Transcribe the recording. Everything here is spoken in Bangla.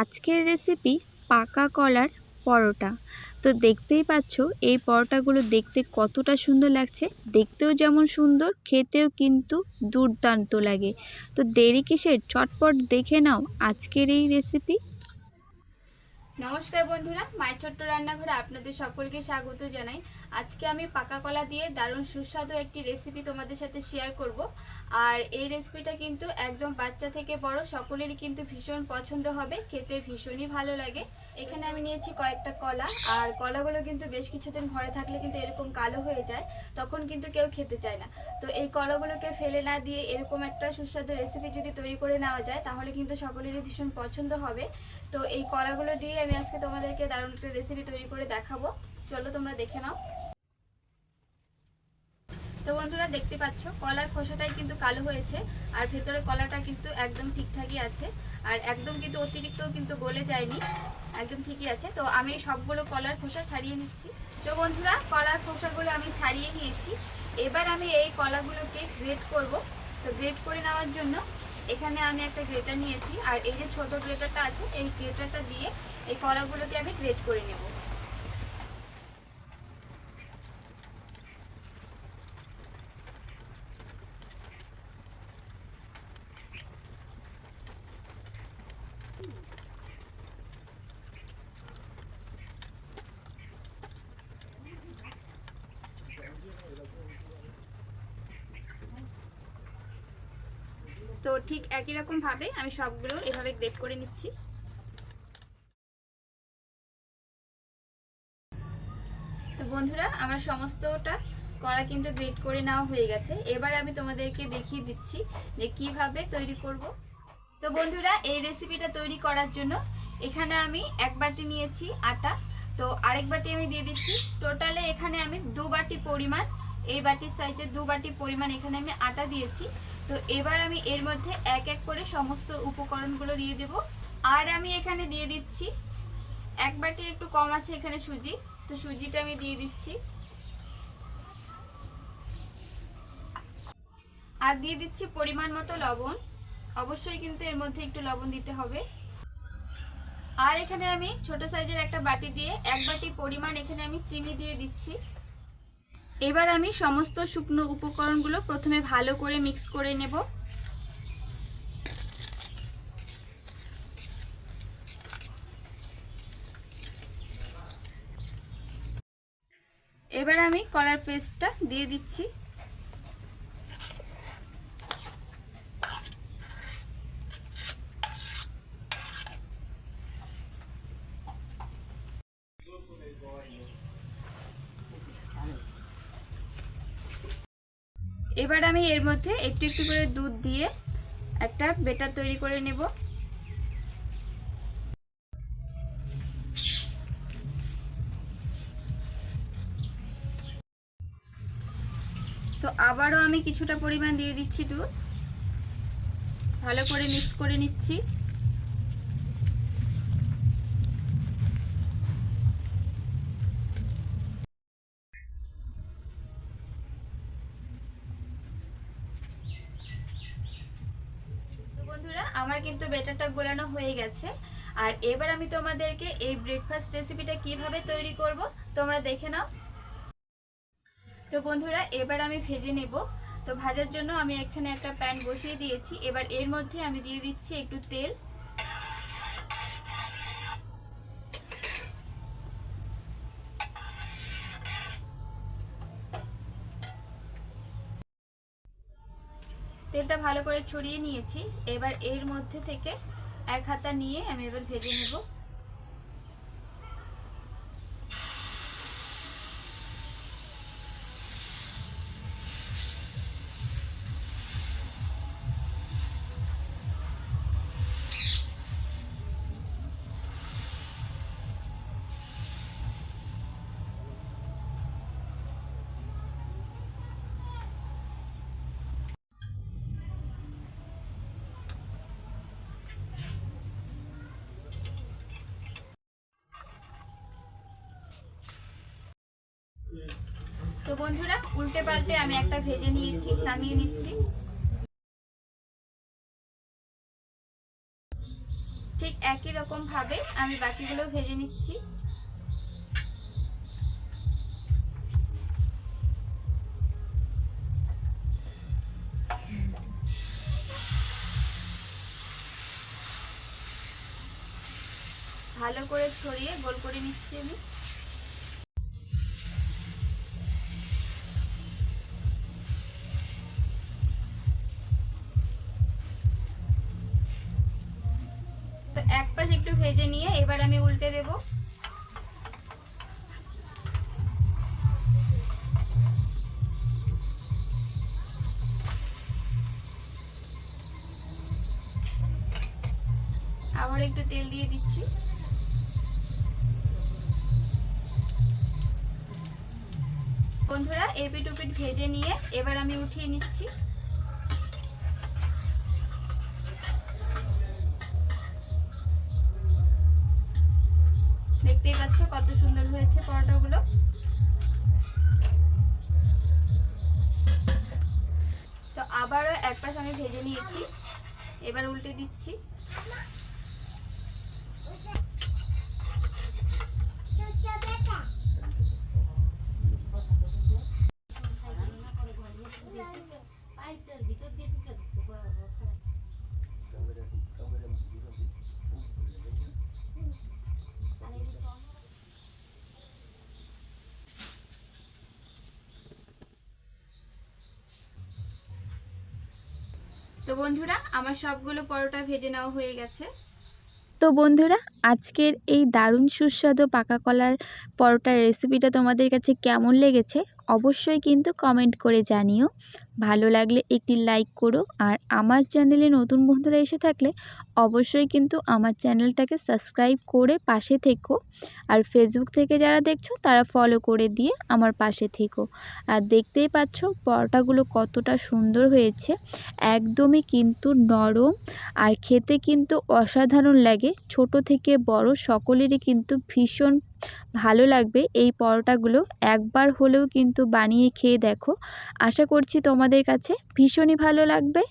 আজকের রেসিপি পাকা কলার পরোটা। তো দেখতেই পাচ্ছ, এই পরোটাগুলো দেখতে কতটা সুন্দর লাগছে। দেখতেও যেমন সুন্দর, খেতেও কিন্তু দুর্দান্ত লাগে। তো দেরি কিসের? চটপট দেখে নাও আজকের এই রেসিপি নমস্কার বন্ধুরা মায়ের ছোট্ট রান্নাঘরে আপনাদের সকলকে স্বাগত জানাই। আজকে আমি পাকা কলা দিয়ে দারুণ সুস্বাদু একটি রেসিপি তোমাদের সাথে শেয়ার করব। আর এই রেসিপিটা কিন্তু একদম বাচ্চা থেকে বড়, সকলেরই কিন্তু ভীষণ পছন্দ হবে, খেতে ভীষণই ভালো লাগে। এখানে আমি নিয়েছি কয়েকটা কলা, আর কলাগুলো কিন্তু বেশ কিছুদিন ঘরে থাকলে কিন্তু এরকম কালো হয়ে যায়, তখন কিন্তু কেউ খেতে চায় না। তো এই কলাগুলোকে ফেলে না দিয়ে এরকম একটা সুস্বাদু রেসিপি যদি তৈরি করে নেওয়া যায়, তাহলে কিন্তু সকলেরই ভীষণ পছন্দ হবে। তো এই কলাগুলো দিয়ে আমি আজকে তোমাদেরকে দারুণ একটা রেসিপি তৈরি করে দেখাবো। চলো তোমরা দেখে নাও। তো বন্ধুরা, দেখতে পাচ্ছ, কলার খোসাটাই কিন্তু কালো হয়েছে, আর ভেতরে কলাটা কিন্তু একদম ঠিকঠাকই আছে, আর একদম কিন্তু অতিরিক্ত কিন্তু গলে যায়নি, একদম ঠিকই আছে। তো আমি সবগুলো কলার খোসা ছাড়িয়ে নিচ্ছি। তো বন্ধুরা, কলার খোসাগুলো আমি ছাড়িয়ে নিয়েছি। এবার আমি এই কলাগুলোকে গ্রেড করব। তো গ্রেড করে নেওয়ার জন্য এখানে আমি একটা গ্রেটার নিয়েছি, আর এই যে ছোট গ্রেটারটা আছে, এই গ্রেটারটা দিয়ে এই কলাগুলোকে আমি গ্রেট করে নেব। তো ঠিক একই রকম ভাবে আমি সবগুলো এভাবে গ্রেট করে নিচ্ছি। তো বন্ধুরা, আমার সমস্তটা করা কিন্তু গ্রেট করে নেওয়া হয়ে গেছে। এবার আমি তোমাদেরকে দেখিয়ে দিচ্ছি যে কীভাবে তৈরি করব। তো বন্ধুরা, এই রেসিপিটা তৈরি করার জন্য এখানে আমি এক বাটি নিয়েছি আটা। তো আরেক বাটি আমি দিয়ে দিচ্ছি। টোটালে এখানে আমি দু বাটি পরিমাণ, এই বাটির সাইজে দু বাটি পরিমাণ এখানে আমি আটা দিয়েছি। তো এবার আমি এর মধ্যে এক এক করে সমস্ত উপকরণগুলো দিয়ে দেব। আর আমি এখানে দিয়ে দিচ্ছি, এক বাটি একটু কম আছে এখানে সুজি, তো সুজিটা আমি দিয়ে দিচ্ছি। আর দিয়ে দিচ্ছি পরিমাণ মতো লবণ, অবশ্যই কিন্তু এর মধ্যে একটু লবণ দিতে হবে। আর এখানে আমি ছোট সাইজের একটা বাটি দিয়ে এক বাটি পরিমাণ এখানে আমি চিনি দিয়ে দিচ্ছি। এবার আমি সমস্ত শুকনো উপকরণগুলো প্রথমে ভালো করে মিক্স করে নেব। এবার আমি কলার পেস্টটা দিয়ে দিচ্ছি। এবার আমি এর মধ্যে একটু একটু করে দুধ দিয়ে একটা বেটার তৈরি করে নেব। তো আবারও আমি কিছুটা পরিমাণ দিয়ে দিচ্ছি দুধ। ভালো করে মিক্স করে নিচ্ছি বন্ধুরা আমার কিন্তু বেটারটা গোলানো হয়ে গেছে। আর এবার আমি তোমাদেরকে এই ব্রেকফাস্ট রেসিপিটা কীভাবে তৈরি করব, তোমরা দেখে নাও। তো বন্ধুরা, এবার আমি ভেজে নেব। তো ভাজার জন্য আমি এখানে একটা প্যান বসিয়ে দিয়েছি। এবার এর মধ্যে আমি দিয়ে দিচ্ছি একটু তেল। তেলটা ভালো করে ছড়িয়ে নিয়েছি। এবার এর মধ্যে থেকে এক হাতা নিয়ে আমি এবার ভেজে নেব। তো বন্ধুরা, উল্টে পাল্টে আমি একটা ভেজে নিয়েছি, নামিয়ে নিচ্ছি। ঠিক একই রকমভাবে আমি বাকিগুলো ভেজে নিচ্ছি। ভালো করে ছড়িয়ে গোল করে নিচ্ছি আমি। একটু ভেজে নিয়ে এবার আমি উল্টে দেব। আবার একটু তেল দিয়ে দিচ্ছি। বন্ধুরা এপিট উপিট ভেজে নিয়ে এবার আমি উঠিয়ে নিচ্ছি। কত সুন্দর হয়েছে পরোটাগুলো। তো আবারও এক পাশ আমি ভেজে নিয়েছি এবার উল্টে দিচ্ছি। বন্ধুরা, আমার সবগুলো পরোটা ভেজে নেওয়া হয়ে গেছে। তো বন্ধুরা, আজকের এই দারুণ সুস্বাদু পাকা কলার পরোটার রেসিপিটা তোমাদের কাছে কেমন লেগেছে, অবশ্যই কিন্তু কমেন্ট করে জানিও। ভালো লাগলে একটি লাইক করো আর আমার চ্যানেলে নতুন বন্ধুরা এসে থাকলে অবশ্যই কিন্তু আমার চ্যানেলটাকে সাবস্ক্রাইব করে পাশে থেকো। আর ফেসবুক থেকে যারা দেখছ, তারা ফলো করে দিয়ে আমার পাশে থেকো। আর দেখতেই পাচ্ছ পরোটাগুলো কতটা সুন্দর হয়েছে। একদমই কিন্তু নরম আর খেতে কিন্তু অসাধারণ লাগে। ছোট থেকে বড় সকলেরই কিন্তু ভীষণ ভালো লাগবে এই পরোটাগুলো। একবার হলেও কিন্তু বানিয়ে খেয়ে দেখো। আশা করছি তোমাদের কাছে ভীষণই ভালো লাগবে।